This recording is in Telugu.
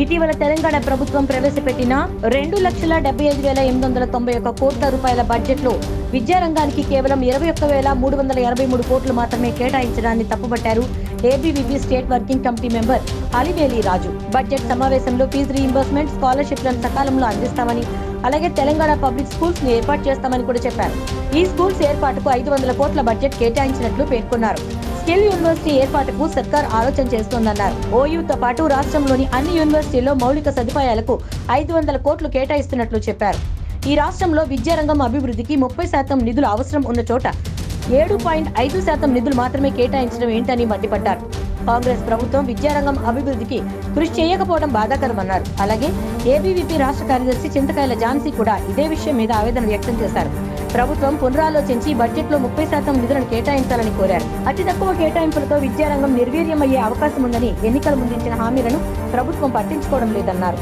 ఇటీవల తెలంగాణ ప్రభుత్వం ప్రవేశపెట్టిన రెండు లక్షల డెబ్బై ఐదు వేల ఎనిమిది వందల తొంభై ఒక్క కోట్ల రూపాయల బడ్జెట్లో విద్యారంగానికి కేవలం ఇరవై ఒక్క వేల మూడు వందల ఎనభై మూడు కోట్లు మాత్రమే కేటాయించడాన్ని తప్పుపట్టారు ABVP state working committee member Aliveli Raju. Budget సమావేశంలో ఫీజు రీఇంబర్స్మెంట్ స్కాలర్షిప్లను సకాలంలో అందిస్తామని అలాగే తెలంగాణ పబ్లిక్ స్కూల్స్ని ఏర్పాటు చేస్తామని కూడా చెప్పారు. ఈ స్కూల్స్ ఏర్పాటుకు ఐదు వందల కోట్ల బడ్జెట్ కేటాయించినట్లు పేర్కొన్నారు. స్కిల్ యూనివర్సిటీ ఏర్పాటుకు సర్కార్ ఆలోచన చేస్తోందన్నారు. ఓయూతో పాటు రాష్ట్రంలోని అన్ని యూనివర్సిటీల్లో మౌలిక సదుపాయాలకు ఐదు వందల కోట్లు కేటాయిస్తున్నట్లు చెప్పారు. ఈ రాష్ట్రంలో విద్యారంగం అభివృద్ధికి ముప్పై శాతం నిధులు అవసరం ఉన్న చోట ఏడు పాయింట్ ఐదు శాతం నిధులు మాత్రమే కేటాయించడం ఏంటని మండిపడ్డారు. కాంగ్రెస్ ప్రభుత్వం విద్యారంగం అభివృద్ధికి కృషి చేయకపోవడం బాధాకరమన్నారు. అలాగే ఏబీవీపీ రాష్ట్ర కార్యదర్శి చింతకాయల ఝాన్సీ కూడా ఇదే విషయం మీద ఆవేదన వ్యక్తం చేశారు. ప్రభుత్వం పునరాలోచించి బడ్జెట్లో ముప్పై శాతం నిధులను కేటాయించాలని కోరారు. అతి తక్కువ కేటాయింపులతో విద్యారంగం నిర్వీర్యమయ్యే అవకాశం ఉందని ఎన్నికలు ముందించిన హామీలను ప్రభుత్వం పట్టించుకోవడం లేదన్నారు.